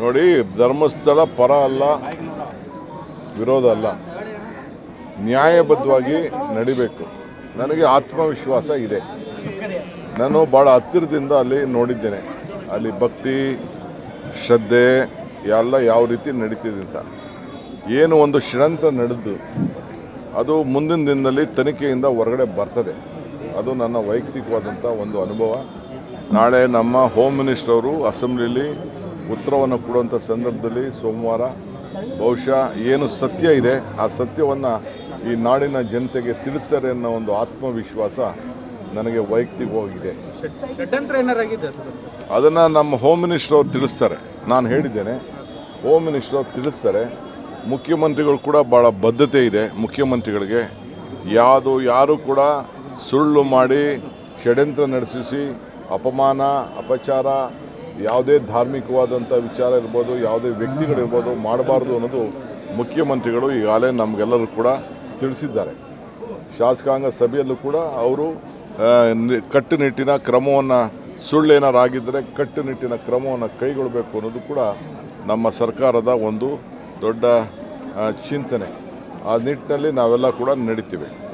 ನೋಡಿ, ಧರ್ಮಸ್ಥಳ ಪರ ಅಲ್ಲ, ವಿರೋಧ ಅಲ್ಲ. ನ್ಯಾಯಬದ್ಧವಾಗಿ ನಡಿಬೇಕು. ನನಗೆ ಆತ್ಮವಿಶ್ವಾಸ ಇದೆ. ನಾನು ಭಾಳ ಹತ್ತಿರದಿಂದ ಅಲ್ಲಿ ನೋಡಿದ್ದೇನೆ. ಅಲ್ಲಿ ಭಕ್ತಿ, ಶ್ರದ್ಧೆ, ಎಲ್ಲ ಯಾವ ರೀತಿ ನಡೀತಿದೆ ಅಂತ. ಏನು ಒಂದು ಷಡ್ಯಂತ್ರ ನಡೆದು, ಅದು ಮುಂದಿನ ದಿನದಲ್ಲಿ ತನಿಖೆಯಿಂದ ಹೊರಗಡೆ ಬರ್ತದೆ. ಅದು ನನ್ನ ವೈಯಕ್ತಿಕವಾದಂಥ ಒಂದು ಅನುಭವ. ನಾಳೆ ನಮ್ಮ ಹೋಮ್ ಮಿನಿಸ್ಟರ್ ಅವರು ಅಸೆಂಬ್ಲಿಲಿ ಉತ್ತರವನ್ನು ಕೊಡುವಂಥ ಸಂದರ್ಭದಲ್ಲಿ ಸೋಮವಾರ ಬಹುಶಃ ಏನು ಸತ್ಯ ಇದೆ ಆ ಸತ್ಯವನ್ನು ಈ ನಾಡಿನ ಜನತೆಗೆ ತಿಳಿಸ್ತಾರೆ ಅನ್ನೋ ಒಂದು ಆತ್ಮವಿಶ್ವಾಸ ನನಗೆ ವೈಯಕ್ತಿಕವಾಗಿದೆ. ಅದನ್ನು ನಮ್ಮ ಹೋಮ್ ಮಿನಿಸ್ಟರ್ ಅವರು ತಿಳಿಸ್ತಾರೆ. ನಾನು ಹೇಳಿದ್ದೇನೆ ಹೋಮ್ ಮಿನಿಸ್ಟರ್ ಅವರು ತಿಳಿಸ್ತಾರೆ ಮುಖ್ಯಮಂತ್ರಿಗಳು ಕೂಡ ಭಾಳ ಬದ್ಧತೆ ಇದೆ ಮುಖ್ಯಮಂತ್ರಿಗಳಿಗೆ ಯಾವುದು ಯಾರು ಕೂಡ ಸುಳ್ಳು ಮಾಡಿ ಷಡ್ಯಂತ್ರ ನಡೆಸಿಸಿ ಅಪಮಾನ, ಅಪಚಾರ, ಯಾವುದೇ ಧಾರ್ಮಿಕವಾದಂಥ ವಿಚಾರ ಇರ್ಬೋದು, ಯಾವುದೇ ವ್ಯಕ್ತಿಗಳಿರ್ಬೋದು ಮಾಡಬಾರ್ದು ಅನ್ನೋದು ಮುಖ್ಯಮಂತ್ರಿಗಳು ಈಗಾಗಲೇ ನಮಗೆಲ್ಲರೂ ಕೂಡ ತಿಳಿಸಿದ್ದಾರೆ. ಶಾಸಕಾಂಗ ಸಭೆಯಲ್ಲೂ ಕೂಡ ಅವರು ಕಟ್ಟುನಿಟ್ಟಿನ ಕ್ರಮವನ್ನು ಸುಳ್ಳೇನಾರಾಗಿದ್ದರೆ ಕಟ್ಟುನಿಟ್ಟಿನ ಕ್ರಮವನ್ನು ಕೈಗೊಳ್ಳಬೇಕು ಅನ್ನೋದು ಕೂಡ ನಮ್ಮ ಸರ್ಕಾರದ ಒಂದು ದೊಡ್ಡ ಚಿಂತನೆ. ಆ ನಿಟ್ಟಿನಲ್ಲಿ ನಾವೆಲ್ಲ ಕೂಡ ನಡೀತೀವಿ.